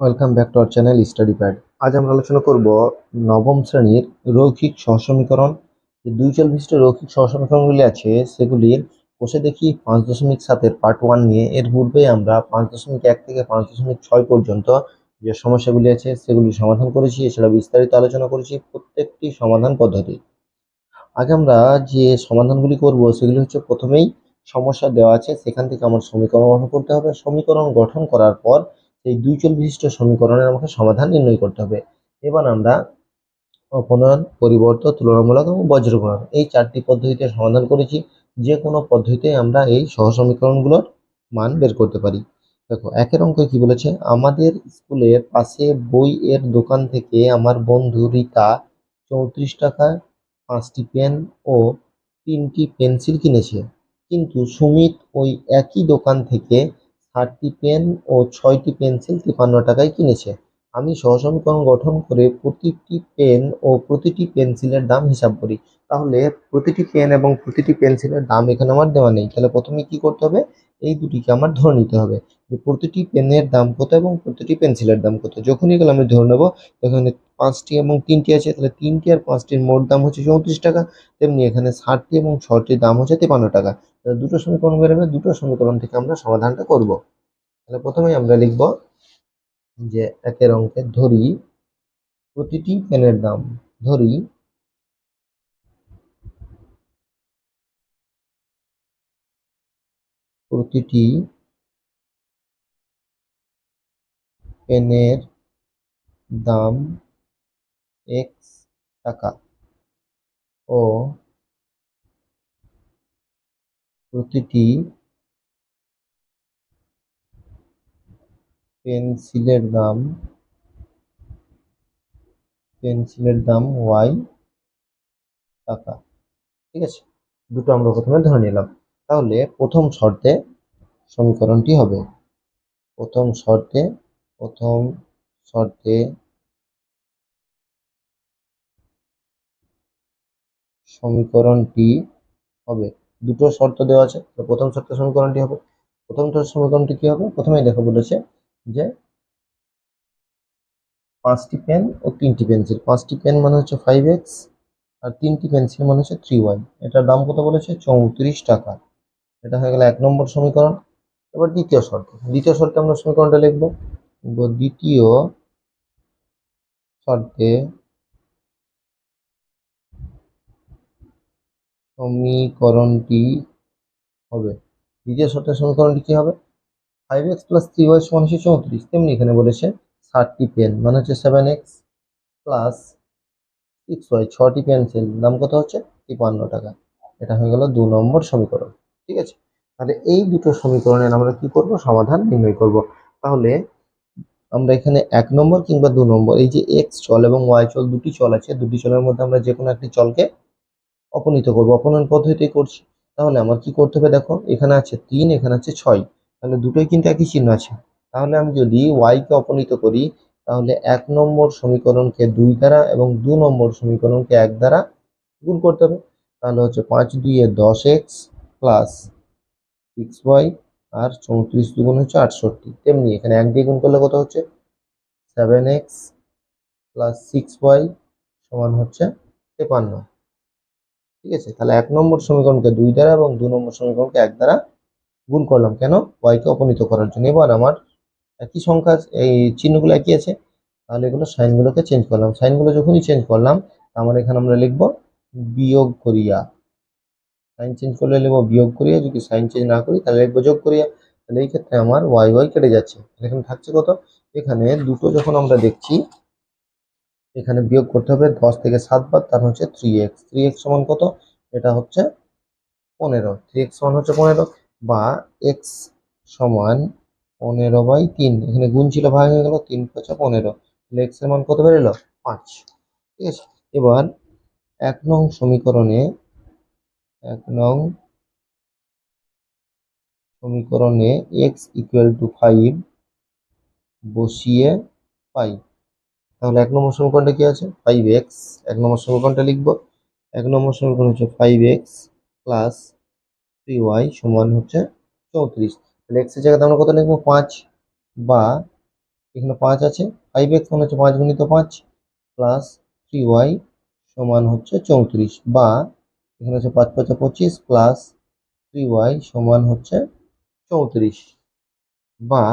Welcome back to our channel study pad আজ আমরা আলোচনা করব নবম শ্রেণির রৈখিক সহসমীকরণ। যে দুই চল বিশিষ্ট রৈখিক সহসমীকরণগুলি আছে, সেগুলির কোষে দেখি পাঁচ দশমিক সাতের পার্ট ওয়ান নিয়ে। এর পূর্বে আমরা পাঁচ দশমিক এক থেকে পাঁচ দশমিক ছয় পর্যন্ত যে সমস্যাগুলি আছে, সেগুলি সমাধান করেছি। এছাড়া বিস্তারিত আলোচনা করেছি প্রত্যেকটি সমাধান পদ্ধতি। আজ আমরা যে সমাধানগুলি করব, সেগুলি হচ্ছে প্রথমেই সমস্যা দেওয়া আছে। সেখান থেকে আমার সমীকরণ গঠন করতে হবে। সমীকরণ গঠন করার পর সেই দুই চল বিশিষ্ট সমীকরণের আমাকে সমাধান নির্ণয় করতে হবে। এবার আমরা অপনয়ন, পরিবর্তন, তুলনামূলক এবং বজ্রগুণন এই চারটি পদ্ধতিতে সমাধান করেছি। যে কোনো পদ্ধতিতে আমরা এই সহ সমীকরণগুলোর মান বের করতে পারি। দেখো, একের অঙ্ক কি বলেছে? আমাদের স্কুলের পাশে বই এর দোকান থেকে আমার বন্ধু রিতা চৌত্রিশ টাকায় পাঁচটি পেন ও তিনটি পেন্সিল কিনেছে। কিন্তু সুমিত ওই একই দোকান থেকে ষাটটি পেন ও ছয়টি পেন্সিল তিপান্ন টাকায় কিনেছে। আমি সহসমীকরণ গঠন করে প্রতিটি পেন ও প্রতিটি পেন্সিলের দাম হিসাব করি। তাহলে প্রতিটি পেন এবং প্রতিটি পেন্সিলের দাম এখানে আমার দেওয়া নেই। তাহলে প্রথমে কি করতে হবে? এই দুটিকে আমার ধরে নিতে হবে। যে প্রতিটি পেনের দাম কত এবং প্রতিটি পেন্সিলের দাম কত? যখনই এগুলো আমি ধরে নেব এখানে পাঁচটি এবং তিনটি আছে, তাহলে তিনটি আর পাঁচটির মোট দাম হচ্ছে চৌত্রিশ টাকা। তেমনি এখানে ষাটটি এবং ছটির দাম হচ্ছে তিপান্ন টাকা। তাহলে দুটো সমীকরণ বেরোবে দুটো সমীকরণ থেকে আমরা সমাধানটা করব। তাহলে প্রথমেই আমরা লিখব যে একের অঙ্কে ধরি, প্রতিটি পেনের দাম ধরি প্রতিটি পেনের দাম এক্স টাকা ও প্রতিটি পেন্সিলের দাম পেন্সিলের দাম ওয়াই টাকা। ঠিক আছে? দুটো আমরা প্রথমে ধরে নিলাম। তাহলে প্রথম শর্তে সমীকরণটি হবে। প্রথম শর্তে প্রথম শর্তে সমীকরণটি হবে। দুটো শর্ত দেওয়া আছে, তো প্রথম শর্তে সমীকরণটি হবে। প্রথম সমীকরণটি কি হবে? প্রথমেই দেখো বলেছে যে পাঁচটি পেন ও তিনটি পেন্সিল। পাঁচটি পেন মানে হচ্ছে ফাইভ এক্স আর তিনটি পেন্সিল মানে হচ্ছে থ্রি ওয়াই এটার দাম কত বলেছে? চৌত্রিশ টাকা। এটা হয়ে গেল এক নম্বর সমীকরণ। এবার দ্বিতীয় শর্ত। দ্বিতীয় শর্তে আমরা সমীকরণটা লিখব। দ্বিতীয় শর্তে সমীকরণটি হবে। দ্বিতীয় শর্তের সমীকরণটি কি হবে? Five x plus three y সমান হচ্ছে চৌত্রিশ। তেমনি এখানে বলেছে ষাটটি পেন মানে হচ্ছে seven x plus six y ছটি পেন্সিল দাম কত হচ্ছে? তিপান্ন টাকা। এটা হয়ে গেল দু নম্বর সমীকরণ। ঠিক আছে? তাহলে এই দুটো সমীকরণের আমরা কি করব? সমাধান নির্ণয় করব। তাহলে আমরা এখানে এক নম্বর কিংবা দু নম্বর, এই যে এক্স চল এবং ওয়াই চল, দুটি চল আছে, দুটি চলের মধ্যে আমরা যে কোনো একটি চলকে অপনীত করব। অপনয়ন পদ্ধতি করছি। তাহলে আমার কি করতে হবে দেখো, এখানে আছে তিন, এখানে আছে ছয়। তাহলে দুটোই কিন্তু একই চিহ্ন আছে। তাহলে আমি যদি ওয়াইকে অপনীত করি, তাহলে এক নম্বর সমীকরণকে দুই দ্বারা এবং দু নম্বর সমীকরণকে এক দ্বারা গুণ করতে হবে। তাহলে হচ্ছে পাঁচ দুইয়ে দশ এক্স প্লাস সিক্স ওয়াই আর চৌত্রিশ দুগুণ হচ্ছে আটষট্টি। তেমনি এখানে এক দিয়ে গুণ করলে কত হচ্ছে? Seven x plus six y সমান হচ্ছে তেপান্ন। ঠিক আছে? তাহলে এক নম্বর সমীকরণকে দুই দ্বারা এবং দু নম্বর সমীকরণকে এক দ্বারা গুণ করলাম। কেন? ওয়াইকে অপনীত করার জন্য। এবার আমার একই সংখ্যা, এই চিহ্নগুলো একই আছে। তাহলে এগুলো সাইনগুলোকে চেঞ্জ করলাম। সাইনগুলো যখনই চেঞ্জ করলাম আমার এখানে আমরা লিখব বিয়োগ করিয়া। সাইন চেঞ্জ করলে লিখব বিয়োগ করিয়া, যদি সাইন চেঞ্জ না করি, তাহলে লিখব যোগ করিয়া। তাহলে এই ক্ষেত্রে আমার ওয়াই ওয়াই কেটে যাচ্ছে। এখানে থাকছে কত? এখানে দুটো যখন আমরা দেখছি, এখানে বিয়োগ করতে হবে দশ থেকে সাত বার, তার হচ্ছে থ্রি এক্স থ্রি এক্স সমান কত? এটা হচ্ছে পনেরো। থ্রি এক্স সমান হচ্ছে পনেরো বা এক্স সমান পনেরো বাই তিন। এখানে গুণ ছিল ভাগ হয়ে গেল, তিন পাঁচা পনেরো। তাহলে এক্সের মান কত বেরোলো পাঁচ। ঠিক আছে? এবার এক নং সমীকরণে এক নং সমীকরণে এক্স ইকুয়াল টু ফাইভ বসিয়ে পাই। তাহলে এক নম্বর সমীকরণটা কি আছে? ফাইভ এক্স এক নম্বর সমীকরণটা লিখব। এক নম্বর সমীকরণ হচ্ছে five x plus three y সমান হচ্ছে চৌত্রিশ। তাহলে এক্সের জায়গাতে আমরা কত লিখব? পাঁচ বা এখানে পাঁচ আছে। ফাইভ এক্স মানে হচ্ছে পাঁচ গুণিত পাঁচ প্লাস থ্রি ওয়াই সমান হচ্ছে চৌত্রিশ। বা এখানে হচ্ছে পাঁচ পাঁচে পঁচিশ প্লাস থ্রি ওয়াই সমান হচ্ছে চৌত্রিশ বা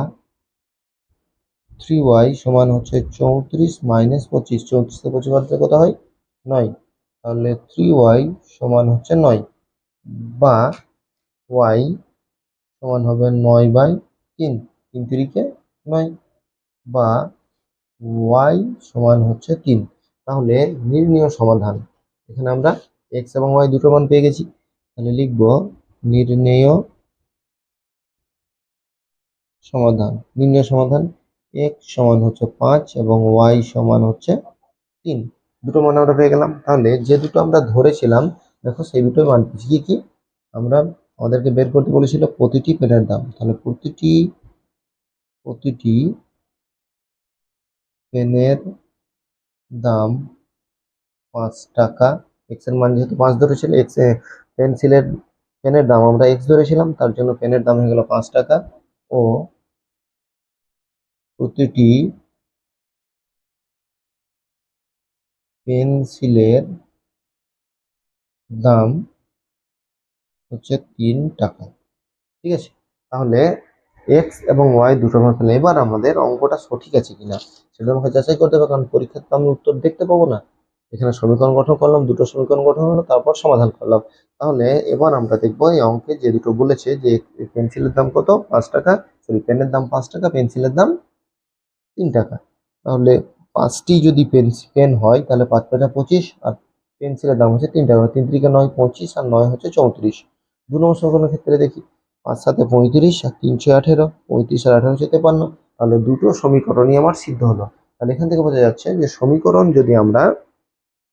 থ্রি ওয়াই সমান হচ্ছে চৌত্রিশ মাইনাস পঁচিশ, চৌত্রিশ পঁচিশ বাদ কত হয়? নয়। তাহলে থ্রি ওয়াই সমান হচ্ছে নয় বা ওয়াই সমান হবে নয় বাই তিন। তিন তিরিকে নয় বা ওয়াই সমান হচ্ছে তিন। তাহলে নির্ণীয় সমাধান। এখানে আমরা এক্স এবং ওয়াই দুটো মান পেয়ে গেছি। তাহলে লিখব নির্ণেয় সমাধান। নির্ণয় সমাধান এক্স সমান হচ্ছে পাঁচ এবং ওয়াই সমান হচ্ছে তিন। দুটো মান আমরা পেয়ে গেলাম। তাহলে যে দুটো আমরা ধরেছিলাম, দেখো সেই দুটোই মান পেয়েছি। কি কি? আমরা আমাদেরকে বের করতে বলেছিল প্রতিটি পেনের দাম। তাহলে প্রতিটি প্রতিটি পেনের দাম পাঁচ টাকা এক্সের মান যেহেতু পাঁচ ধরেছিল এক্স পেন্সিলের পেনের দাম, আমরা এক্স ধরেছিলাম, তার জন্য পেনের দাম হয়ে গেল পাঁচ টাকা। ও প্রতিটি পেন্সিলের দাম হচ্ছে তিন টাকা। ঠিক আছে? তাহলে এক্স এবং ওয়াই দুটো আমরা এবার আমাদের অঙ্কটা সঠিক আছে কিনা, সেটা আমাকে যাচাই করতে হবে, কারণ পরীক্ষার তো আমি উত্তর দেখতে পাবো না। এখানে সমীকরণ গঠন করলাম, দুটো সমীকরণ গঠন হলো, তারপর সমাধান করলাম। তাহলে এবার আমরা দেখব এই অঙ্কে যে দুটো বলেছে যে পেন্সিলের দাম কত? পাঁচ টাকা। সরি, পেনের দাম পাঁচ টাকা, পেন্সিলের দাম তিন টাকা। তাহলে পাঁচটি যদি পেন হয়, তাহলে পাঁচ পাঁচা পঁচিশ, আর পেন্সিলের দাম হচ্ছে তিন টাকা। তিন তিরিকে নয় পঁচিশ, আর নয় হচ্ছে চৌত্রিশ। দু নম্বর সমীকরণের ক্ষেত্রে দেখি, পাঁচ সাথে পঁয়ত্রিশ, আর তিনশো আঠেরো, পঁয়ত্রিশ আর আঠেরো হচ্ছে তেপান্ন। তাহলে দুটো সমীকরণই আমার সিদ্ধ হলো। তাহলে এখান থেকে বোঝা যাচ্ছে যে সমীকরণ যদি আমরা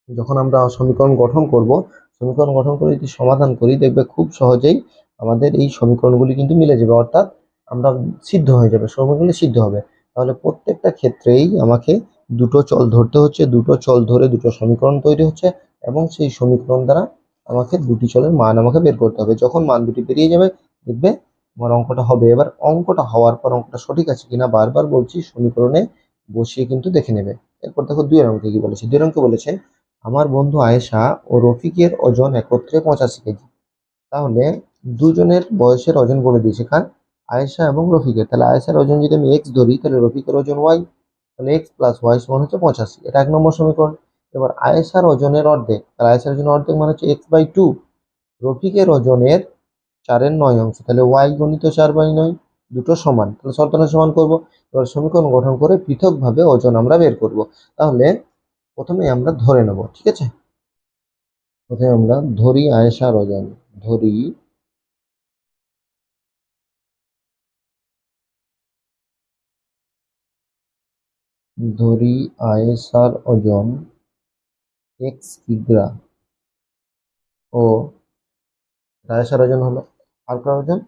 যখন আমরা সমীকরণ গঠন করব, সমীকরণ গঠন করে যদি সমাধান করি, দেখবে খুব সহজেই আমাদের এই সমীকরণগুলি কিন্তু মিলে যাবে। অর্থাৎ আমরা সিদ্ধ হয়ে যাবে, সমীকরণগুলি সিদ্ধ হবে। তাহলে প্রত্যেকটা ক্ষেত্রেই আমাকে দুটো চল ধরতে হচ্ছে, দুটো চল ধরে দুটো সমীকরণ তৈরি হচ্ছে এবং সেই সমীকরণ দ্বারা আমাকে দুটি চলের মান আমাকে বের করতে হবে। যখন মান দুটি বেরিয়ে যাবে, দেখবে আমার অঙ্কটা হবে। এবার অঙ্কটা হওয়ার পর অঙ্কটা সঠিক আছে কিনা বারবার বলছি, সমীকরণে বসিয়ে কিন্তু দেখে নেবে। এরপর দেখো দুই অঙ্কে কি বলেছে? দুই অঙ্কে বলেছে আমার বন্ধু আয়েশা ও রফিকের ওজন একত্রে পঁচাশি কেজি। তাহলে দুজনের বয়সের ওজন বলে দিয়েছে কার আয়েশা এবং রফিকের। তাহলে আয়েশার ওজন যদি আমি এক্স ধরি, তাহলে রফিকের ওজন ওয়াই তাহলে এক্স প্লাস ওয়াই সমান হচ্ছে পঁচাশি। এটা এক নম্বর সমীকরণ। এবার আয়েশার ওজনের অর্ধেক। তাহলে আয়েশার ওজনের অর্ধেক মানে হচ্ছে এক্স বাই টু রফিকের ওজনের চারের নয় অংশ। তাহলে ওয়াই গণিত চার বাই নয়, দুটো সমান। তাহলে শর্তনা সমান করব। এবার সমীকরণ গঠন করে পৃথকভাবে ওজন আমরা বের করব। তাহলে প্রথমে আমরা ধরে নেব, ঠিক আছে? প্রথমে আমরা ধরি আয়েশার ওজন ধরি ধরি আয়েশার ওজন এক্স কিগ্রা ও আয়েশার ওজন হলো আর ওজন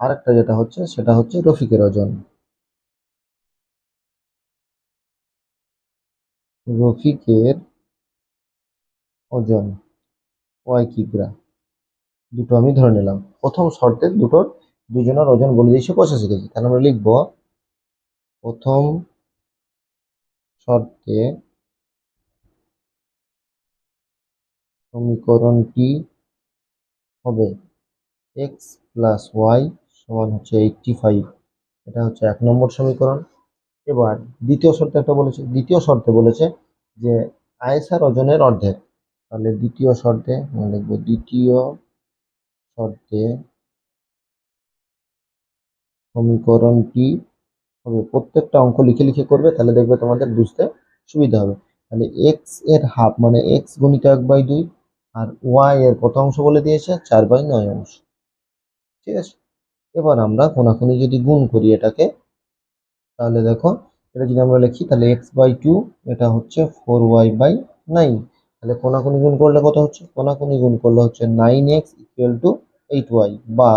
আরেকটা যেটা হচ্ছে, সেটা হচ্ছে রফিকের ওজন রফিকের ওজন ওয়াই কিগ্রা। দুটো আমি ধরে নিলাম। প্রথম শর্তে দুটোর দুজনের ওজন বলে দিয়েছে পঁচাশি কেজি। তাহলে আমরা লিখব, প্রথম শর্তে সমীকরণটি হবে এক্স প্লাস ওয়াই সমান হচ্ছে এইটটি ফাইভ এটা হচ্ছে এক নম্বর সমীকরণ। এবার দ্বিতীয় শর্তে একটা বলেছে, দ্বিতীয় শর্তে বলেছে যে আয়েসার ওজনের অর্ধেক। তাহলে দ্বিতীয় শর্তে আমরা লিখব, দ্বিতীয় শর্তে সমীকরণটি হবে? প্রত্যেকটা অঙ্ক লিখে লিখে করবে, তাহলে দেখবে তোমাদের বুঝতে সুবিধা হবে। তাহলে এক্সের হাফ মানে এক্স গুণিত এক বাই দুই, আর ওয়াই এর কত অংশ বলে দিয়েছে? চার বাই নয় অংশ। ঠিক আছে? এবার আমরা কোনাকুনি যদি গুণ করি এটাকে তাহলে দেখো, এটা যদি আমরা লিখি, তাহলে এক্স বাই টু এটা হচ্ছে ফোর ওয়াই বাই নাইন তাহলে কোনাকুনি গুণ করলে কত হচ্ছে? কোনাকুনি গুণ করলে হচ্ছে nine x equal to eight y বা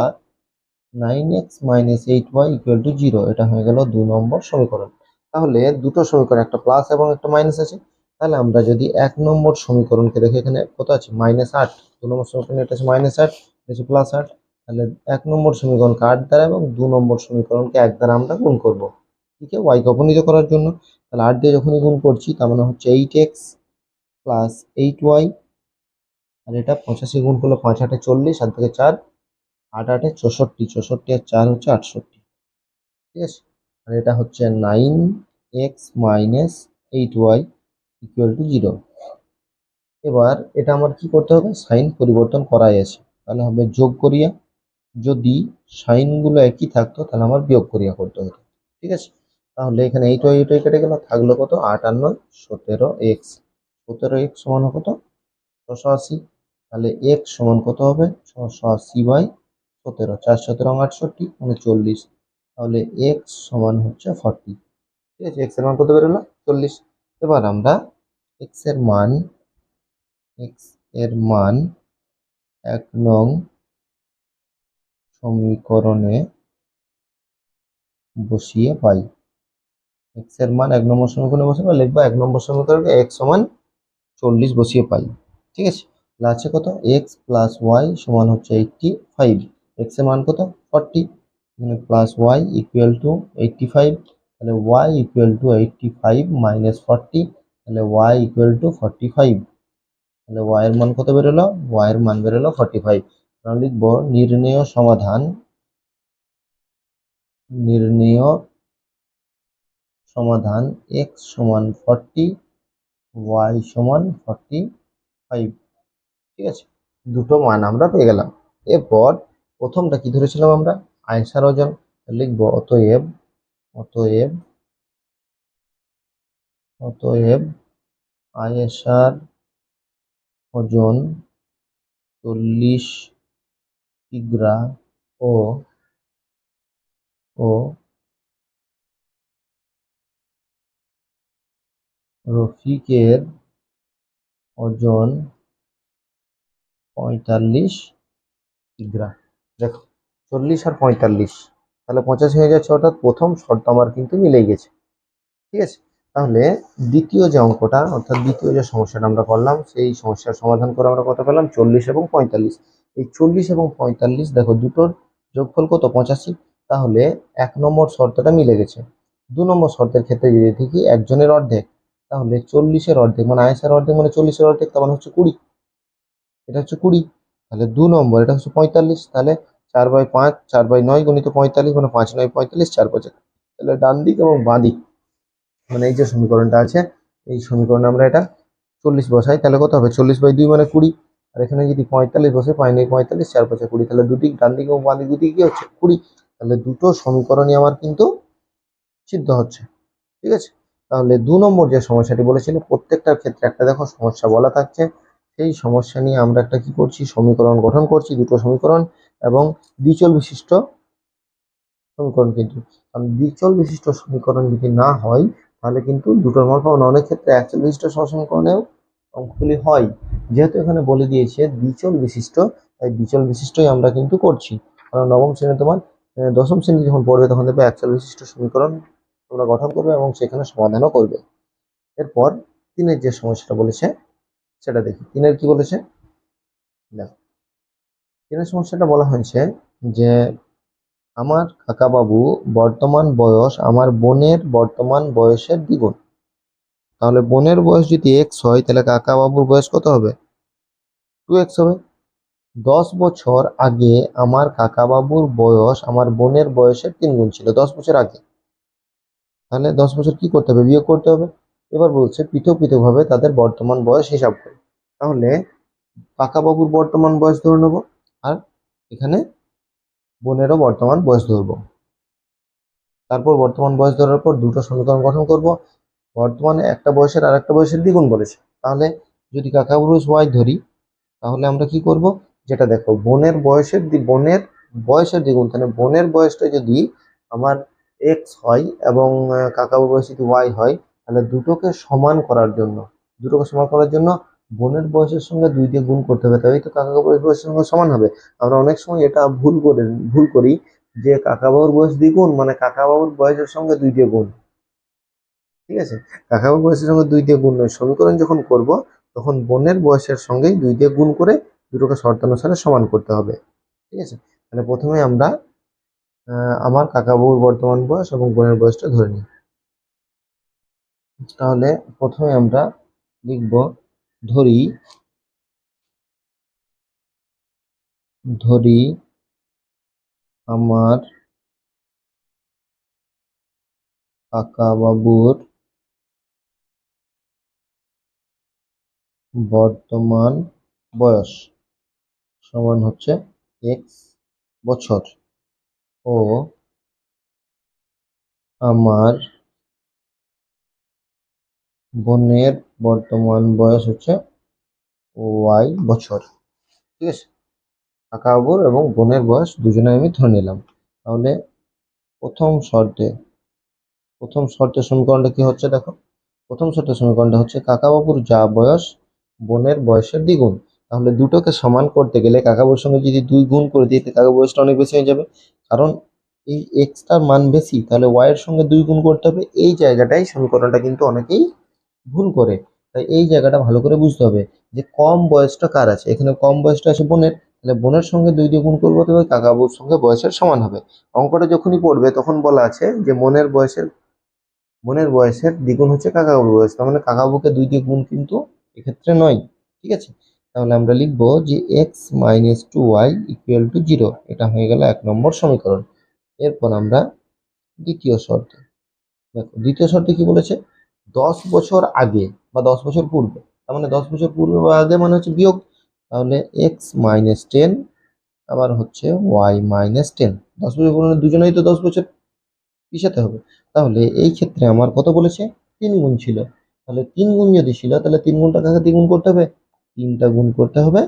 nine x minus eight y equal to zero এটা হয়ে গেল দু নম্বর সমীকরণ। তাহলে দুটো সমীকরণ, একটা প্লাস এবং একটা মাইনাস আছে। তাহলে আমরা যদি এক নম্বর সমীকরণকে দেখি, এখানে কত আছে? মাইনাস আট। দু নম্বর সমীকরণ এটা হচ্ছে মাইনাস আট, এটা প্লাস আট। তাহলে এক নম্বর সমীকরণকে আট দ্বারা এবং দু নম্বর সমীকরণকে এক দ্বারা আমরা গুণ করব। একে ওয়াইকে অপনীত করার জন্য, তাহলে আট দিয়ে যখনই গুণ করছি, তার মানে হচ্ছে eight x plus eight y আর এটা পঁচাশি গুণ করলে পাঁচ আটে চল্লিশ আর থেকে চার, আট আটে চৌষট্টি চৌষট্টি আর চার হচ্ছে আটষট্টি। ঠিক আছে? আর এটা হচ্ছে nine x minus eight y equal to zero এবার এটা আমার কি করতে হবে? সাইন পরিবর্তন করাই আছে। তাহলে হবে যোগ করিয়া, যদি সাইনগুলো একই থাকতো, তাহলে আমার বিয়োগ করিয়া করতে হতো। ঠিক আছে? তাহলে এখানে এইট ওয়াই এইট কেটে গেল, থাকল কত? আটান্ন, সতেরো এক্স সতেরো এক্স সমান কত? ছশো আশি। তাহলে এক্স সমান কত হবে? ছশো আশি বাই সতেরো। চার সতেরো, আটষট্টি মানে চল্লিশ। তাহলে এক্স সমান হচ্ছে ফর্টি ঠিক আছে এক্সের মান কত বেরোলো? চল্লিশ। এবার আমরা এক্সের মান এক্সের মান এক নং সমীকরণে বসিয়ে পাই। এক্সের মান এক নম্বর সমীকরণে বসে বা লিখব এক নম্বর সমীকরণে এক্স সমান চল্লিশ বসিয়ে পাই। ঠিক আছে? আছে কত? এক্স প্লাস ওয়াই সমান হচ্ছে এইটটি ফাইভ এক্সের মান কত? ফর্টি মানে plus y equal to eighty five তাহলে y equal to eighty five minus forty তাহলে y equal to forty five তাহলে ওয়াই এর মান কত বেরোলো? ওয়াই এর মান বেরোলো ফর্টি ফাইভ আমরা লিখব নির্ণেয় সমাধান। নির্ণেয় সমাধান এক্স সমান ফর্টি ওয়াই সমান ফর্টি ফাইভ ঠিক আছে? দুটো মান আমরা পেয়ে গেলাম। এরপর প্রথমটা কি ধরেছিলাম আমরা? আয়সার ওজন। লিখব অতএব অতএব অতএব আয়েশার ওজন চল্লিশ কিগ্রা ও ও রফিকের ওজন পঁয়তাল্লিশ কিগ্রা দেখো, চল্লিশ আর পঁয়তাল্লিশ। তাহলে পঁচাশি হয়ে যাচ্ছে, অর্থাৎ প্রথম শর্ত আমার কিন্তু মিলেই গেছে। ঠিক আছে? তাহলে দ্বিতীয় যে অঙ্কটা, অর্থাৎ দ্বিতীয় যে সমস্যাটা আমরা করলাম, সেই সমস্যার সমাধান করে আমরা কত পেলাম? চল্লিশ এবং পঁয়তাল্লিশ। এই চল্লিশ এবং পঁয়তাল্লিশ, দেখো, দুটোর যোগফল কত? পঁচাশি। তাহলে এক নম্বর শর্তটা মিলে গেছে। দু নম্বর শর্তের ক্ষেত্রে যদি দেখি, একজনের অর্ধেক। তাহলে চল্লিশের অর্ধেক মানে আয়েসের অর্ধেক মানে চল্লিশের অর্ধেক, তার মানে হচ্ছে কুড়ি। এটা হচ্ছে কুড়ি, তাহলে দু নম্বর, এটা হচ্ছে পঁয়তাল্লিশ, তাহলে চার বাই পাঁচ, চার বাই নয় গণিত পঁয়তাল্লিশ মানে পাঁচ নয় পঁয়তাল্লিশ, চার পাঁচ তাহলে ডান দিক এবং বাঁ দিক মানে এই যে সমীকরণটা আছে, এই সমীকরণে আমরা এটা চল্লিশ বসাই, তাহলে কত হবে? চল্লিশ বাই দুই মানে কুড়ি, আর এখানে যদি পঁয়তাল্লিশ বসে পাই নেই পঁয়তাল্লিশ, চার পাঁচে কুড়ি, তাহলে দুদিক ডান দিক এবং বাঁ দিক দুদিক কি হচ্ছে? কুড়ি। তাহলে দুটো সমীকরণই আমার কিন্তু সিদ্ধ হচ্ছে, ঠিক আছে? তাহলে দু নম্বর যে সমস্যাটি বলেছিল প্রত্যেকটার ক্ষেত্রে একটা দেখো সমস্যা বলা থাকছে। সেই সমস্যা নিয়ে আমরা একটা কি করছি, সমীকরণ গঠন করছি, দুটো সমীকরণ এবং দ্বিচল বিশিষ্ট সমীকরণ কিন্তু। কারণ দ্বিচল বিশিষ্ট সমীকরণ যদি না হয়, তাহলে কিন্তু দুটোর মান পাবো না। অনেক ক্ষেত্রে একচল বিশিষ্ট সমীকরণেও অঙ্কগুলি হয়। যেহেতু এখানে বলে দিয়েছে দ্বিচল বিশিষ্ট, তাই দ্বিচল বিশিষ্টই আমরা কিন্তু করছি। কারণ নবম শ্রেণি তোমার দশম শ্রেণি যখন পড়বে, তখন দেখবে একচল বিশিষ্ট সমীকরণ তোমরা গঠন করবে এবং সেখানে সমাধানও করবে। এরপর তিনের যে সমস্যাটা বলেছে, সেটা দেখি। তিনের কি বলেছে? দেখো। তিনের সমস্যাটা বলা হয়েছে যে, আমার কাকাবাবু বর্তমান বয়স আমার বোনের বর্তমান বয়সের দ্বিগুণ। তাহলে বোনের বয়স যদি এক্স হয়, তাহলে কাকাবাবুর বয়স কত হবে? টু এক্স হবে। দশ বছর আগে আমার কাকাবাবুর বয়স আমার বোনের বয়সের তিন গুণ ছিল। দশ বছর আগে। তাহলে দশ বছর কি করতে হবে? বিয়োগ করতে হবে। এবার বলছে পৃথক পৃথকভাবে তাদের বর্তমান বয়স হিসাব করে। তাহলে কাকাবাবুর বর্তমান বয়স ধরে নেব আর এখানে বোনেরও বর্তমান বয়স ধরবো। তারপর বর্তমান বয়স ধরার পর দুটো সমীকরণ গঠন করব। বর্তমানে একটা বয়সের আর একটা বয়সের দ্বিগুণ বলেছে। তাহলে যদি কাকাবুরুষ ওয়াই ধরি, তাহলে আমরা কি করব? যেটা দেখো, বোনের বয়সের বোনের বয়সের দ্বিগুণ। তাহলে বোনের বয়সটা যদি আমার এক্স হয় এবং আহ, কাকাবুর বয়স যদি ওয়াই হয় তাহলে দুটোকে সমান করার জন্য দুটোকে সমান করার জন্য বোনের বয়সের সঙ্গে দুই দিয়ে গুণ করতে হবে। তবেই তো কাকাবাবুর বয়সের সঙ্গে সমান হবে। আমরা অনেক সময় এটা ভুল করে ভুল করি যে কাকাবাবুর বয়স দ্বিগুণ মানে কাকাবাবুর বয়সের সঙ্গে দুই দিয়ে গুণ। ঠিক আছে? কাকাবাবুর বয়সের সঙ্গে দুই দিয়ে গুণ নয়। সমীকরণ যখন করব তখন বোনের বয়সের সঙ্গেই দুই দিয়ে গুণ করে দুটোকে শর্তানুসারে সমান করতে হবে। ঠিক আছে? তাহলে প্রথমে আমরা আমার কাকাবাবুর বর্তমান বয়স এবং বোনের বয়সটা ধরে নিই। তাহলে প্রথমে আমরা লিখব ধরি ধরি আমার কাকাবাবুর বর্তমান বয়স সমান হচ্ছে এক্স বছর। ও আমার বোনের বর্তমান বয়স হচ্ছে ওয়াই বছর। ঠিক আছে? কাকাবাবুর এবং বোনের বয়স দুজনে আমি ধরে নিলাম। তাহলে প্রথম শর্তে, প্রথম শর্তের সমীকরণটা কি হচ্ছে দেখো? প্রথম শর্তের সমীকরণটা হচ্ছে কাকাবাবুর যা বয়স, বোনের বয়সের দ্বিগুণ। তাহলে দুটোকে সমান করতে গেলে কাকাবাবুর সঙ্গে যদি দুই গুণ করে দিই কাকা বয়সটা অনেক বেশি হয়ে যাবে। কারণ এই এক্সটার মান বেশি, তাহলে ওয়াই এর সঙ্গে দুই গুণ করতে হবে। এই জায়গাটাই সমীকরণটা কিন্তু অনেকেই ভুল করে। তাই এই জায়গাটা ভালো করে বুঝতে হবে যে কম বয়সটা কার আছে। এখানে কম বয়সটা আছে বোনের, তাহলে বোনের সঙ্গে দুই দিয়ে গুণ করব, তবে কাকাবাবুর সঙ্গে বয়সের সমান হবে। অঙ্কটা যখনই পড়বে, তখন বলা আছে যে মনের বয়সের, বোনের বয়সের দ্বিগুণ হচ্ছে কাকাবাবুর বয়স। তার মানে কাকাবাবুকে দুই দিয়ে গুণ কিন্তু এক্ষেত্রে নয়, ঠিক আছে? তাহলে আমরা লিখব যে x minus two y equal to zero এটা হয়ে গেল এক নম্বর সমীকরণ। এরপর আমরা দ্বিতীয় শর্ত, দেখো, দ্বিতীয় শর্তে কি বলেছে? দশ বছর আগে বা দশ বছর পূর্বে। তার মানে দশ বছর পূর্বে বা আগে মানে হচ্ছে বিয়োগ। তাহলে এক্স মাইনাস টেন আবার হচ্ছে ওয়াই মাইনাস টেন দশ বছর পূর্বে দুজনেই তো দশ বছর পিছাতে হবে। তাহলে এই ক্ষেত্রে আমার কত বলেছে? তিন গুণ ছিল। তাহলে তিন গুণ যদি ছিল, তাহলে তিন গুণটা কাকে তিন গুণ করতে হবে? তিনটা গুণ করতে হবে।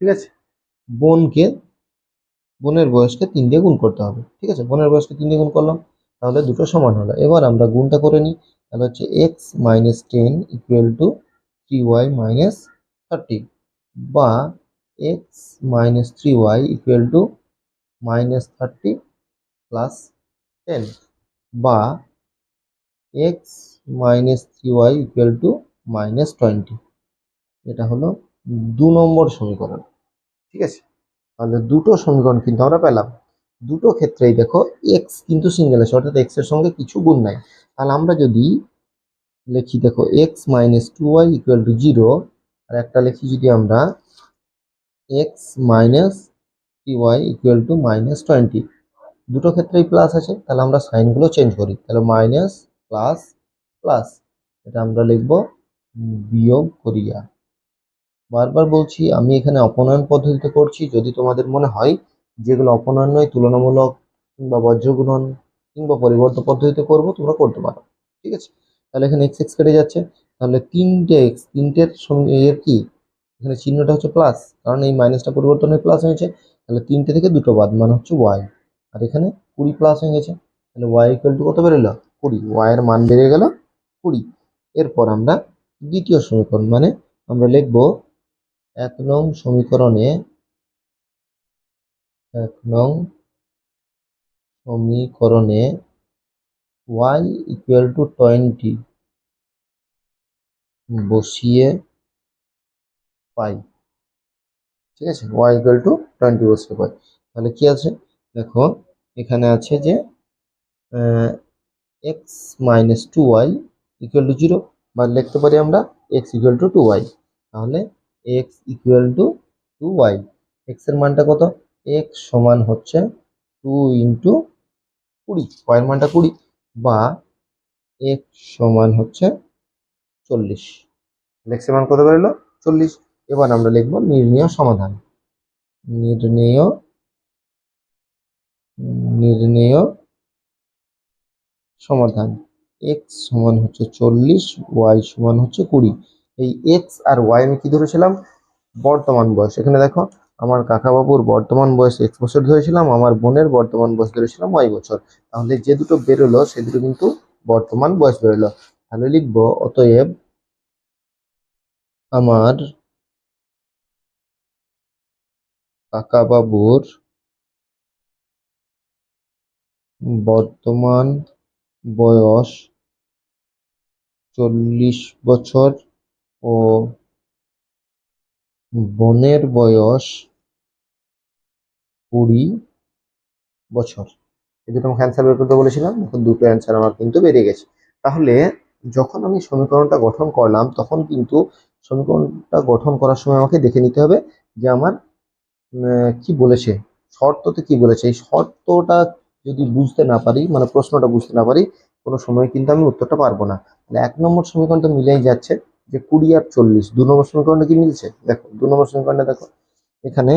ঠিক আছে? বোনকে, বোনের বয়সকে তিন দিয়ে গুণ করতে হবে। ঠিক আছে? বোনের বয়সকে তিন দিয়ে গুণ করলাম, তাহলে দুটো সমান হলো। এবার আমরা গুণটা করে নিই, তাহলে হচ্ছে x minus ten equal to three y minus thirty বা x minus three y equal to minus thirty plus ten বা x minus three y equal to minus twenty এটা হলো দু নম্বর সমীকরণ। ঠিক আছে? তাহলে দুটো সমীকরণ কিন্তু আমরা পেলাম। দুটো ক্ষেত্রেই দেখো এক্স কিন্তু সিঙ্গেল আছে, অর্থাৎ এক্সের সঙ্গে কিছু গুণ নাই। তাহলে আমরা যদি লিখি, দেখো x minus two y equal to zero আর একটা লিখি যদি আমরা x minus two y equal to minus twenty দুটো ক্ষেত্রেই প্লাস আছে, তাহলে আমরা সাইনগুলো চেঞ্জ করি। তাহলে মাইনাস প্লাস প্লাস এটা আমরা লিখব বিয়োগ করিয়া। বারবার বলছি, আমি এখানে অপনয়ন পদ্ধতিতে করছি। যদি তোমাদের মনে হয় যেগুলো অপনয়ন নয়, তুলনামূলক কিংবা বজ্রগুণন কিংবা পরিবর্ত পদ্ধতিতে করব, তোমরা করতে পারো। ঠিক আছে? তাহলে এখানে এক্স এক্স কেটে যাচ্ছে। তাহলে তিনটে এক্স তিনটের সঙ্গে এর কি? এখানে চিহ্নটা হচ্ছে প্লাস কারণ এই মাইনাসটা পরিবর্তন হয়ে প্লাস হয়েছে। তাহলে তিনটে থেকে দুটো বাদ মানে হচ্ছে ওয়াই আর এখানে কুড়ি প্লাস হয়ে গেছে। তাহলে ওয়াই ইকুয়াল কত বেরোলো? কুড়ি। ওয়াই এর মান বেড়ে গেল কুড়ি। এরপর আমরা দ্বিতীয় সমীকরণ মানে আমরা লিখব এক নং সমীকরণে এক নং সমীকরণে ওয়াই ইকুয়াল টু টোয়েন্টি বসিয়ে পাই। ঠিক আছে? ওয়াই ইকুয়াল টু টোয়েন্টি বসিয়ে পাই। তাহলে কি আছে? দেখো এখানে আছে যে x minus two y equal to zero বা লিখতে পারি আমরা x equal to two y তাহলে x equal to two y এক্সের মানটা কত? এক্স সমান হচ্ছে টু ইন্টু কুড়ি। ওয়াইয়ের মানটা কুড়ি বা এক্স সমান হচ্ছে চল্লিশ। এক্সের মান কত বেরোলো? চল্লিশ। এবার আমরা লিখব নির্ণয় সমাধান। নির্ণেয় নির্ণেয় সমাধান। এক্স সমান হচ্ছে চল্লিশ ওয়াই সমান হচ্ছে কুড়ি। এই এক্স আর ওয়াই আমি কি ধরেছিলাম? বর্তমান বয়স। এখানে দেখো, আমার কাকাবাবুর বর্তমান বয়স এক্স বছর ধরেছিলাম, আমার বোনের বর্তমান বয়স ধরেছিলাম ওয়াই বছর। তাহলে যে দুটো বেরোলো, সে দুটো কিন্তু বর্তমান বয়স বেরোলো। তাহলে লিখব, অতএব আমার কাকাবাবুর বর্তমান বয়স চল্লিশ বছর ও বোনের বয়স কুড়ি বছর। এই দুটো আমাকে অ্যান্সার বের করতে বলেছিলাম দেখো দুটো অ্যান্সার আমার কিন্তু বেরিয়ে গেছে। তাহলে যখন আমি সমীকরণটা গঠন করলাম, তখন কিন্তু সমীকরণটা গঠন করার সময় আমাকে দেখে নিতে হবে যে আমার কি বলেছে শর্ততে কি বলেছে। এই শর্তটা যদি বুঝতে না পারি মানে প্রশ্নটা বুঝতে না পারি, কোনো সময় কিন্তু আমি উত্তরটা পারব না। এক নম্বর সমীকরণ তো মিলেই যাচ্ছে। যে কুড়ি আর চল্লিশ, দু নম্বর সমীকরণটা কি মিলছে? দেখো, দু নম্বর সমীকরণটা দেখো। এখানে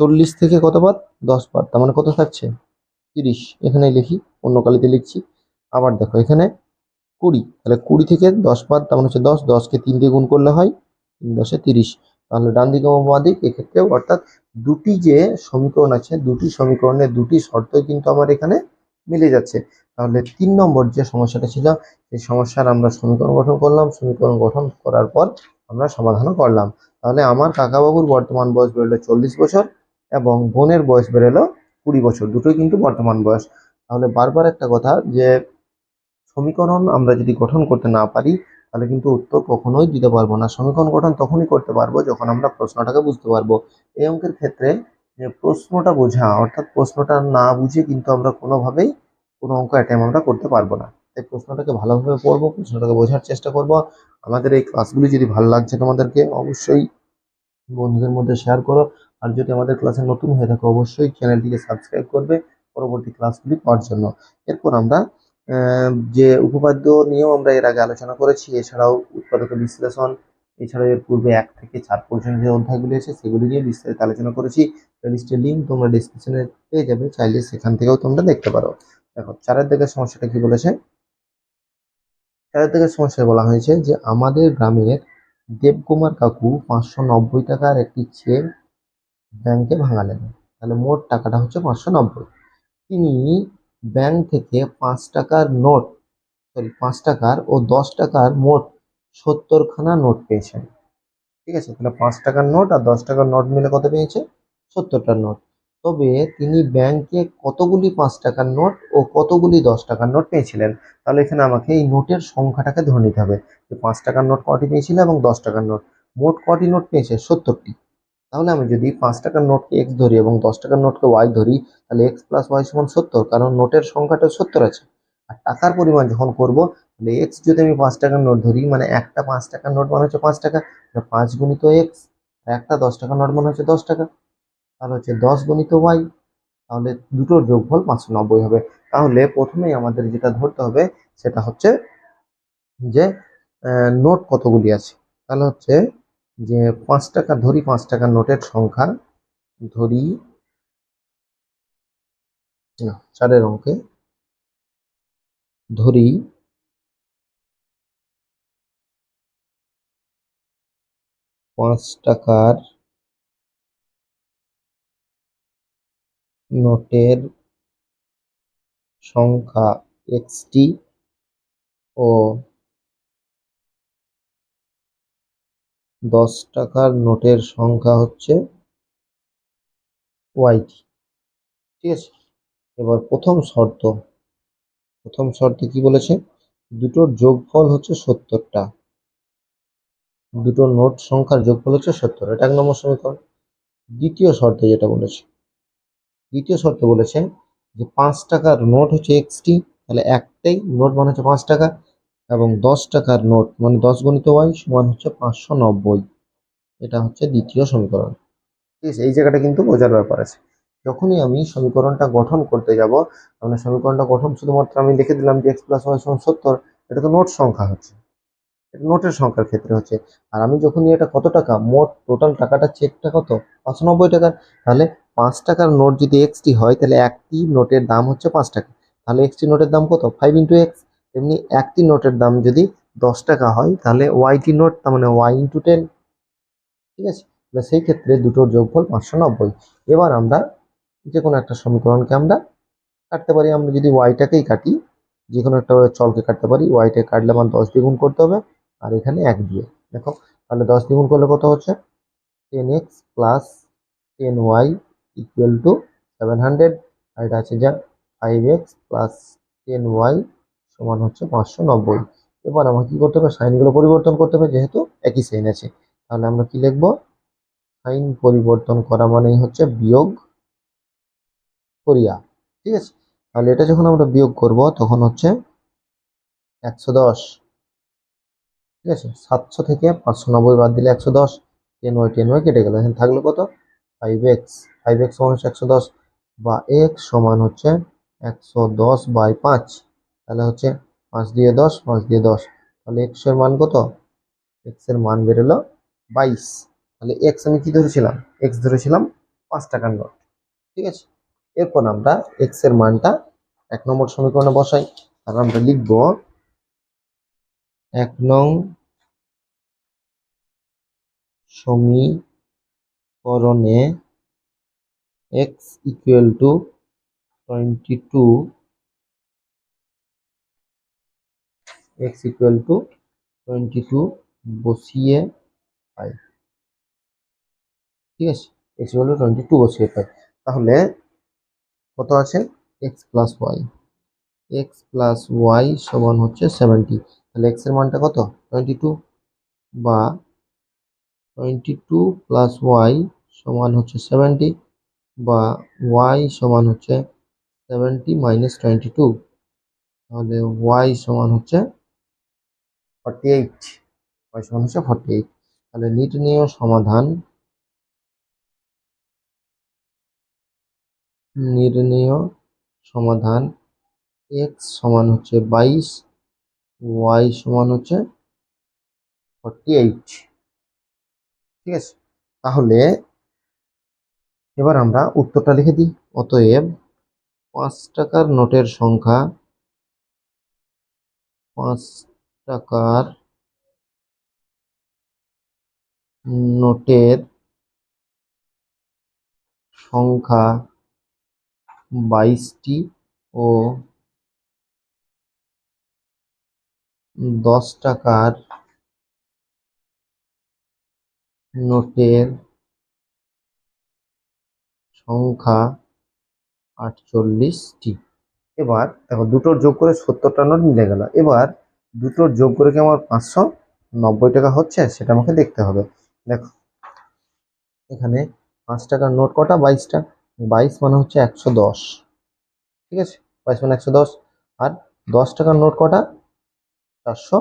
চল্লিশ থেকে কত বাদ? দশ বাদ। তার মানে কত থাকছে? তিরিশ। এখানে লিখি, অন্য কালিতে লিখছি। আবার দেখো, এখানে কুড়ি। তাহলে কুড়ি থেকে দশ বাদ, তার মানে হচ্ছে দশ। দশকে তিন দিয়ে গুণ করলে হয় তিন দশে তিরিশ। তাহলে ডান দিকে ও বাঁ দিক, এক্ষেত্রেও অর্থাৎ দুটি যে সমীকরণ আছে, দুটি সমীকরণের দুটি শর্তই কিন্তু আমার এখানে মিলে যাচ্ছে। তাহলে তিন নম্বর যে সমস্যাটা ছিল, সেই সমস্যার আমরা সমীকরণ গঠন করলাম। সমীকরণ গঠন করার পর আমরা সমাধানও করলাম। তাহলে আমার কাকাবাবুর বর্তমান বয়স বেরোলো চল্লিশ বছর এবং বোনের বয়স বেরোলো কুড়ি বছর। দুটোই কিন্তু বর্তমান বয়স। তাহলে বারবার একটা কথা যে, সমীকরণ আমরা যদি গঠন করতে না পারি, তাহলে কিন্তু উত্তর কখনোই দিতে পারব না। সমীকরণ গঠন তখনই করতে পারব যখন আমরা প্রশ্নটাকে বুঝতে পারব। এই অঙ্কের ক্ষেত্রে যে প্রশ্নটা বোঝা, অর্থাৎ প্রশ্নটা না বুঝে কিন্তু আমরা কোনোভাবেই কোনো অঙ্ক অ্যাটেম্প আমরা করতে পারব না। তাই প্রশ্নটাকে ভালোভাবে পড়ব, প্রশ্নটাকে বোঝার চেষ্টা করব। আমাদের এই ক্লাসগুলি যদি ভালো লাগছে তোমাদেরকে, অবশ্যই বন্ধুদের মধ্যে শেয়ার করো। আর যদি আমাদের ক্লাসে নতুন হয়ে থাকো, অবশ্যই চ্যানেলটিকে সাবস্ক্রাইব করবে পরবর্তী ক্লাসগুলি পাওয়ার জন্য। এরপর আমরা যে উপপাদ্য নিয়েও আমরা এর আগে আলোচনা করেছি, এছাড়াও উৎপাদক বিশ্লেষণ, এছাড়াও এর পূর্বে এক থেকে চার পর্যন্ত যে অধ্যায়গুলি আছে, সেগুলি নিয়ে বিস্তারিত আলোচনা করেছি। প্লেলিস্টের লিঙ্ক তোমরা ডিসক্রিপশনে পেয়ে যাবে, চাইলে সেখান থেকেও তোমরা দেখতে পারো। দেখো, চারের দিকের সমস্যাটা কি বলেছে? চারের দিকের সমস্যায় বলা হয়েছে যে, আমাদের গ্রামের দেবকুমার কাকু পাঁচশো নব্বই টাকার একটি চেক ব্যাংকে ভাঙালেন। তাহলে মোট টাকাটা হচ্ছে পাঁচশো নব্বই। তিনি ব্যাংক থেকে পাঁচ টাকার নোট সরি পাঁচ টাকার ও দশ টাকার মোট সত্তরখানা নোট পেয়েছেন। ঠিক আছে, তাহলে পাঁচ টাকার নোট আর দশ টাকার নোট মিলে কত পেয়েছে? সত্তরটা নোট। তবে তিনি ব্যাংকে কতগুলি পাঁচ টাকার নোট ও কতগুলি দশ টাকার নোট পেয়েছিলেন? তাহলে এখানে আমাকে এই নোটের সংখ্যাটাকে ধরে নিতে হবে। যে পাঁচ টাকার নোট কটি পেয়েছিল এবং দশ টাকার নোট। মোট কটি নোট পেয়েছে? সত্তরটি। তাহলে আমি যদি পাঁচ টাকার নোটকে এক্স ধরি এবং দশ টাকার নোটকে ওয়াই ধরি, তাহলে এক্স প্লাস ওয়াই সমান সত্তর, কারণ নোটের সংখ্যাটা সত্তর আছে। আর টাকার পরিমাণ যখন করব, তাহলে এক্স যদি আমি পাঁচ টাকার নোট ধরি মানে একটা পাঁচ টাকার নোট মানে হচ্ছে পাঁচ টাকা পাঁচ গুণিত এক্স একটা দশ টাকার নোট মানে হচ্ছে দশ টাকা। তাহলে হচ্ছে দশ গুণিত ওয়াই তাহলে দুটোর যোগফল পাঁচশো নব্বই হবে। তাহলে প্রথমেই আমাদের যেটা ধরতে হবে, সেটা হচ্ছে যে নোট কতগুলি আছে? তাহলে হচ্ছে যে, পাঁচ টাকা ধরি, পাঁচ টাকার নোটের সংখ্যা ধরি চারের অঙ্কে ধরি, পাঁচ টাকার নোটের সংখ্যা এক্সটি ও দশ টাকার নোটের সংখ্যা হচ্ছে ওয়াইটি। ঠিক আছে? এবার প্রথম শর্ত। প্রথম শর্তে কি বলেছে? দুটোর যোগফল হচ্ছে সত্তরটা। দুটো নোট সংখ্যার যোগফল হচ্ছে সত্তর। এটা এক নম্বর সমীকরণ। দ্বিতীয় শর্তে যেটা বলেছে দ্বিতীয় শর্ত বলেছে যে পাঁচ টাকার নোট হচ্ছে এক্সটি, তাহলে একটাই নোট মানে হচ্ছে পাঁচ টাকা এবং দশ টাকার নোট মানে দশ গণিত ওয়াই সমান হচ্ছে পাঁচশো নব্বই। এটা হচ্ছে দ্বিতীয় সমীকরণ। ঠিক আছে এই জায়গাটা কিন্তু বোঝার ব্যাপার আছে। যখনই আমি সমীকরণটা গঠন করতে যাব, তাহলে সমীকরণটা গঠন শুধুমাত্র আমি লিখে দিলাম যে এক্স প্লাস ওয়াই সমান সত্তর, এটা তো নোট সংখ্যা হচ্ছে। এটা নোটের সংখ্যার ক্ষেত্রে হচ্ছে। আর আমি যখনই এটা কত টাকা, মোট টোটাল টাকাটা চেকটা কত? পাঁচশো নব্বই টাকা। তাহলে পাঁচ টাকার নোট যদি এক্সটি হয়, তাহলে একটি নোটের দাম হচ্ছে পাঁচ টাকা। তাহলে এক্সটি নোটের দাম কত? ফাইভ ইন্টু এক্স তেমনি একটি নোটের দাম যদি দশ টাকা হয়, তাহলে ওয়াইটি নোট, তার মানে ওয়াই ইন্টু টেন ঠিক আছে? সেই ক্ষেত্রে দুটোর যোগফল পাঁচশো নব্বই। এবার আমরা যে কোনো একটা সমীকরণকে আমরা কাটতে পারি। আমরা যদি ওয়াইটাকেই কাটি যে কোনো একটা চলকে কাটতে পারি ওয়াইটা কাটলে আমার দশ দিয়ে গুণ করতে হবে, আর এখানে এক দিয়ে। দেখো, তাহলে দশ দিয়ে গুণ করলে কত হচ্ছে? Ten x plus ten y equal to seven hundred আর এটা আছে যা five x plus ten y সমান হচ্ছে পাঁচশো নব্বই। এবার আমাকে কী করতে হবে? সাইনগুলো পরিবর্তন করতে হবে, যেহেতু একই সাইন আছে। তাহলে আমরা কি লিখব? সাইন পরিবর্তন করা মানেই হচ্ছে বিয়োগ করিয়া। ঠিক আছে? তাহলে এটা যখন আমরা বিয়োগ করব, তখন হচ্ছে একশো দশ। ঠিক আছে? সাতশো থেকে পাঁচশো নব্বই বাদ দিলে একশো দশ টেন ওয়াই টেন ওয়াই কেটে গেল। এখানে থাকল কত? ফাইভ এক্স ফাইভ এক্স সমান হচ্ছে একশো দশ বা এক্স সমান হচ্ছে একশো দশ বাই পাঁচ। তাহলে হচ্ছে পাঁচ দিয়ে দশ, পাঁচ দিয়ে দশ। তাহলে এক্সের মান কত? এক্সের মান বেরোলো বাইশ। তাহলে এক্স আমি কি ধরেছিলাম? এক্স ধরেছিলাম পাঁচ টাকার নোট। ঠিক আছে? এরপর আমরা এক্সের মানটা এক নম্বর সমীকরণে বসাই। তাহলে আমরা লিখব এক নং সমীকরণে x equal to twenty two x equal to twenty two বসিয়ে পাই। ঠিক আছে? X equal to twenty two বসিয়ে পাই। তাহলে কত আছে? X plus y x plus y সমান হচ্ছে সেভেন্টি তাহলে এক্সের মানটা কত? টোয়েন্টি টু বা টোয়েন্টি টু প্লাস ওয়াই সমান হচ্ছে সেভেন্টি বা ওয়াই সমান হচ্ছে সেভেন্টি মাইনাস টোয়েন্টি টু তাহলে ওয়াই সমান হচ্ছে ফর্টি এইট ওয়াই সমান হচ্ছে ফর্টি এইট তাহলে নির্ণেয় সমাধান। নির্ণেয় সমাধান। এক্স সমান হচ্ছে বাইশ ওয়াই সমান হচ্ছে ফর্টি এইট ঠিক আছে? তাহলে এবার আমরা উত্তরটা লিখে দিই। অতএব পাঁচ টাকার নোটের সংখ্যা পাঁচ টাকার নোটের সংখ্যা বাইশটি ও দশ টাকার নোটের সংখ্যা আটচল্লিশটি। এবার দেখো দুটোর যোগ করে সত্তরটা নোট মিলে গেল। এবার দুটোর যোগ করে কি আমার পাঁচশো নব্বই টাকা হচ্ছে? সেটা আমাকে দেখতে হবে। দেখো, এখানে পাঁচ টাকার নোট কটা? বাইশটা। বাইশ মানে হচ্ছে একশো দশ। ঠিক আছে? বাইশ মানে একশো দশ। আর দশ টাকার নোট কটা? চারশো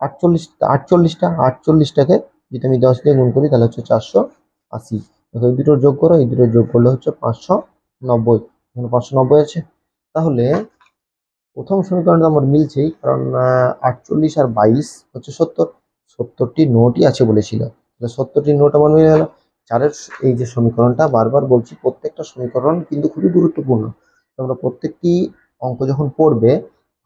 আটচল্লিশ, আটচল্লিশটা, আটচল্লিশটাকে যদি আমি দশ দিয়ে গুণ করি, তাহলে হচ্ছে চারশো আশি। দেখো, এই দুটোর যোগ করো, এই দুটোর যোগ করলে হচ্ছে পাঁচশো নব্বই। এখানে পাঁচশো নব্বই আছে। তাহলে প্রথম সমীকরণটা আমার মিলছেই, কারণ আটচল্লিশ আর বাইশ হচ্ছে সত্তর। সত্তরটি নোটই আছে বলেছিল। তাহলে সত্তরটি নোট আমার মিলে গেল। চারের এই যে সমীকরণটা বারবার বলছি, প্রত্যেকটা সমীকরণ কিন্তু খুবই গুরুত্বপূর্ণ। তোমরা প্রত্যেকটি অঙ্ক যখন পড়বে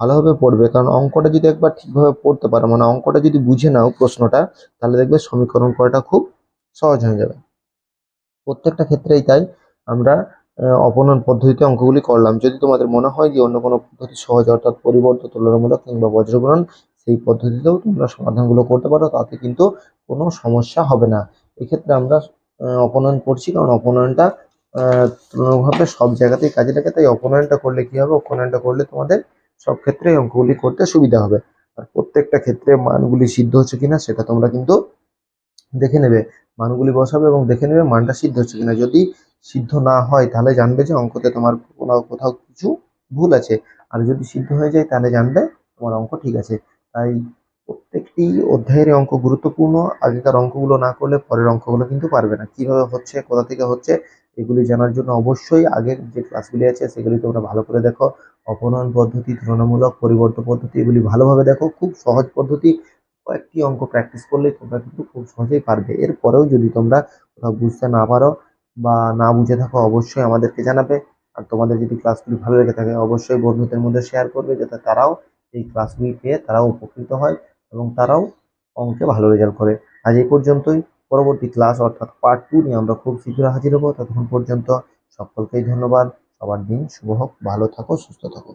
ভালোভাবে পড়বে। কারণ অঙ্কটা যদি একবার ঠিকভাবে পড়তে পারো মানে অঙ্কটা যদি বুঝে নাও প্রশ্নটা তাহলে দেখবে সমীকরণ করাটা খুব সহজ হয়ে যাবে। প্রত্যেকটা ক্ষেত্রেই তাই আমরা আহ, অপনয়ন পদ্ধতিতে অঙ্কগুলি করলাম। যদি তোমাদের মনে হয় যে অন্য কোনো পদ্ধতি সহজ অর্থাৎ পরিবর্তন তুলনামূলক কিংবা বজ্রগ্রহণ সেই পদ্ধতিতেও তোমরা সমাধানগুলো করতে পারো তাতে কিন্তু কোনো সমস্যা হবে না। এক্ষেত্রে আমরা অপনয়ন করছি কারণ অপনয়নটা আহ, তুলনামূলকভাবে সব জায়গাতেই কাজে লাগে। তাই অপনয়নটা করলে কি হবে? অপনয়নটা করলে তোমাদের সব ক্ষেত্রে অঙ্কগুলি করতে সুবিধা হবে। আর প্রত্যেকটা ক্ষেত্রে মানগুলি সিদ্ধ হচ্ছে কিনা সেটা তোমরা কিন্তু দেখে নেবে। মানগুলি বসাবে এবং দেখে নেবে মানটা সিদ্ধ হচ্ছে কিনা। যদি সিদ্ধ না হয়, তাহলে জানবে যে অঙ্কতে তোমার কোনো কোথাও কিছু ভুল আছে। আর যদি সিদ্ধ হয়ে যায়, তাহলে জানবে তোমার অঙ্ক ঠিক আছে। তাই প্রত্যেকটি অধ্যায়ের অঙ্ক গুরুত্বপূর্ণ। আগেকার অঙ্কগুলো না করলে পরের অঙ্কগুলো কিন্তু পারবে না। কীভাবে হচ্ছে, কোথা থেকে হচ্ছে, এগুলি জানার জন্য অবশ্যই আগের যে ক্লাসগুলি আছে, সেগুলি তোমরা ভালো করে দেখো। অপনয়ন পদ্ধতি, তুলনামূলক পরিবর্তন পদ্ধতি, এগুলি ভালোভাবে দেখো, খুব সহজ পদ্ধতি। কয়েকটি অঙ্ক প্র্যাকটিস করলেই তোমরা কিন্তু খুব সহজেই পারবে। এরপরেও যদি তোমরা কোথাও বুঝতে না পারো বা না বুঝে থাকো, অবশ্যই আমাদেরকে জানাবে। আর তোমাদের যদি ক্লাসগুলি ভালো লেগে থাকে, অবশ্যই বন্ধুদের মধ্যে শেয়ার করবে, যাতে তারাও এই ক্লাসগুলি পেয়ে তারাও উপকৃত হয় এবং তারাও অঙ্কে ভালো রেজাল্ট করে। আজ এই পর্যন্তই। পরবর্তী ক্লাস অর্থাৎ পার্ট টু নিয়ে আমরা খুব শীঘ্র হাজির হব। ততক্ষণ পর্যন্ত সকলকেই ধন্যবাদ। সবার দিন শুভ হোক ভালো থাকো সুস্থ থাকো।